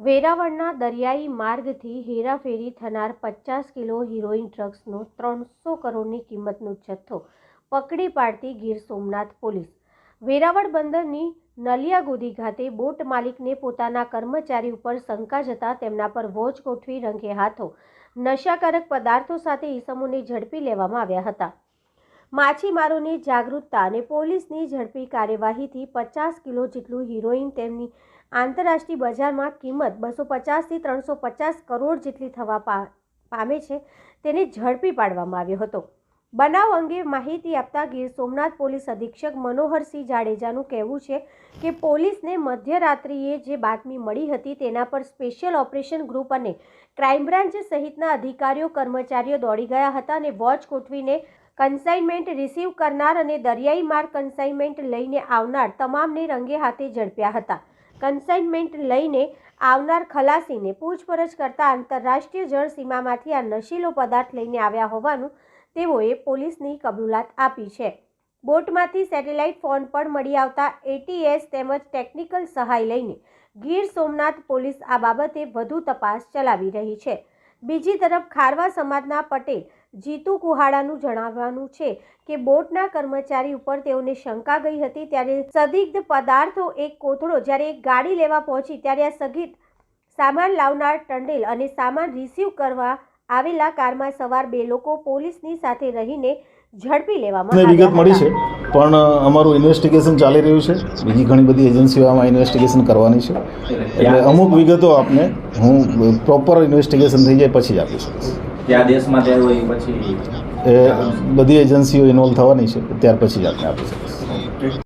વેરાવળના દરિયાઈ માર્ગથી હેરાફેરી થનાર પચાસ કિલો હિરોઈન ડ્રગ્સનો ત્રણસો કરોડની કિંમતનો જથ્થો પકડી પાડતી ગીર સોમનાથ પોલીસ. વેરાવળ બંદરની નલિયાગોદી ખાતે બોટ માલિકને પોતાના કર્મચારી ઉપર શંકા જતા તેમના પર વોચ ગોઠવી રંગે હાથો. નશાકારક પદાર્થો સાથે ઈસમોને ઝડપી લેવામાં આવ્યા હતા. માછીમારોની જાગૃતતા અને પોલીસની ઝડપી કાર્યવાહીથી પચાસ કિલો જેટલું હિરોઈન તેમની આંતરરાષ્ટ્રીય બજારમાં કિંમત બસો પચાસથી ત્રણસો પચાસ કરોડ જેટલી થવા પામે છે. તેને ઝડપી પાડવામાં આવ્યો હતો. બનાવ અંગે માહિતી આપતા ગીર સોમનાથ પોલીસ અધિક્ષક મનોહરસિંહ જાડેજાનું કહેવું છે કે પોલીસને મધ્યરાત્રિએ જે બાતમી મળી હતી તેના પર સ્પેશિયલ ઓપરેશન ગ્રુપ અને ક્રાઇમ બ્રાન્ચ સહિતના અધિકારીઓ, કર્મચારીઓ દોડી ગયા હતા અને વોચ ગોઠવીને કન્સાઇનમેન્ટ રિસીવ કરનાર અને દરિયાઈ માર્ગ કન્સાઇનમેન્ટ લઈને આવનાર તમામને રંગે હાથે ઝડપ્યા હતા. કન્સાઇનમેન્ટ લઈને આવનાર ખલાસીને પૂછપરછ કરતા આંતરરાષ્ટ્રીય જળ સીમામાંથી આ નશીલો પદાર્થ લઈને આવ્યા હોવાનું તેઓએ પોલીસની કબૂલાત આપી છે. બોટમાંથી સેટેલાઇટ ફોન પણ મળી આવતા એટીએસ તેમજ ટેકનિકલ સહાય લઈને ગીર સોમનાથ પોલીસ આ બાબતે વધુ તપાસ ચલાવી રહી છે. બીજી તરફ ખારવા સમાજના પટેલ જીતુ કુહાડાનું જણાવવાનું છે કે બોટના કર્મચારી ઉપર તેઓને શંકા ગઈ હતી ત્યારે સંદિગ્ધ પદાર્થો એક કોથળો જ્યારે એક ગાડી લેવા પહોંચી ત્યારે આ સગીત સામાન લાવનાર ટંડેલ અને સામાન રિસીવ કરવા આવેલા કારમાં સવાર બે લોકો પોલીસની સાથે રહીને ઝડપી લેવામાં વિગત મળી છે પણ અમારું ઇન્વેસ્ટિગેશન ચાલી રહ્યું છે. બીજી ઘણી બધી એજન્સીઓ આમાં ઇન્વેસ્ટિગેશન કરવાની છે. એટલે અમુક વિગતો આપને હું પ્રોપર ઇન્વેસ્ટિગેશન થઈ જાય પછી જ આપીશ. કયા દેશમાં થયું હોય પછી બધી એજન્સીઓ ઇન્વોલ્વ થવાની છે ત્યાર પછી જ આપને આપી શકીશ